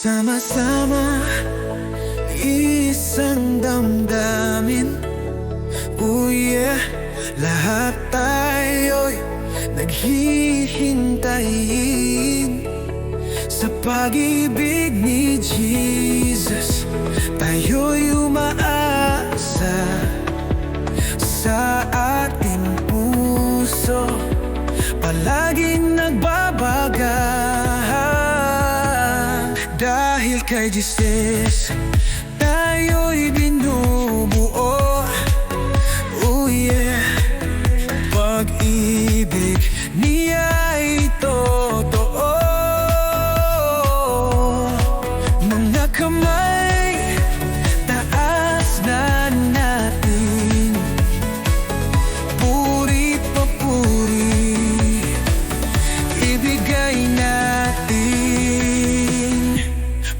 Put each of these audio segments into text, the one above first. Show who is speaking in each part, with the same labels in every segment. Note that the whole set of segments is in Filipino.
Speaker 1: Sama-sama Isang damdamin. Oh yeah Lahat tayo'y Naghihintayin. Sa pag-ibig ni Jesus Tayo'y umaasa Sa ating puso. Palaging Dahil kay Jesus Tayo'y binubuo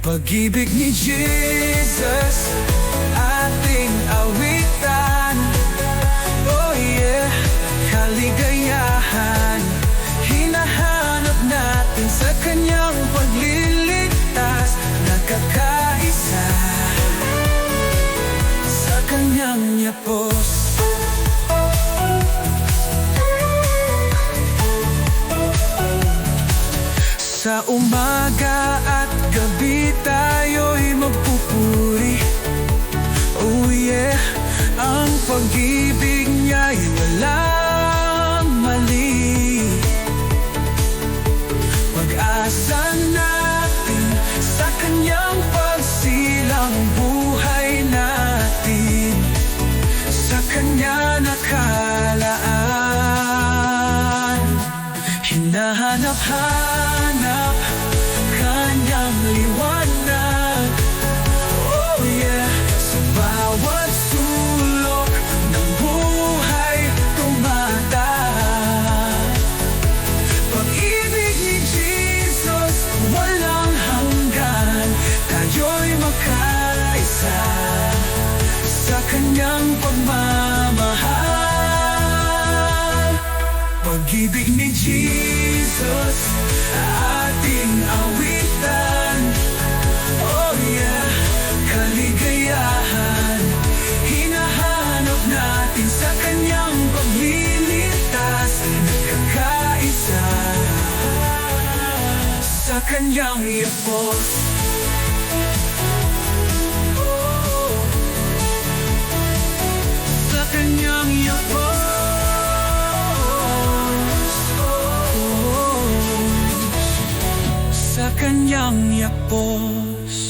Speaker 1: Pag-ibig ni Jesus Ating awitan. Oh yeah Kaligayahan. Hinahanap natin sa kanyang pagliligtas Sa umaga at gabi tayo'y magpupuri. Oh yeah, ang pag-ibig niya'y walang mali. Pag-asa natin sa kanyang pagsilang buhay natin. Sa kanya nakalaan Hinahanap-hanap Sa kanyang yapos Sa kanyang yapos Sa kanyang yapos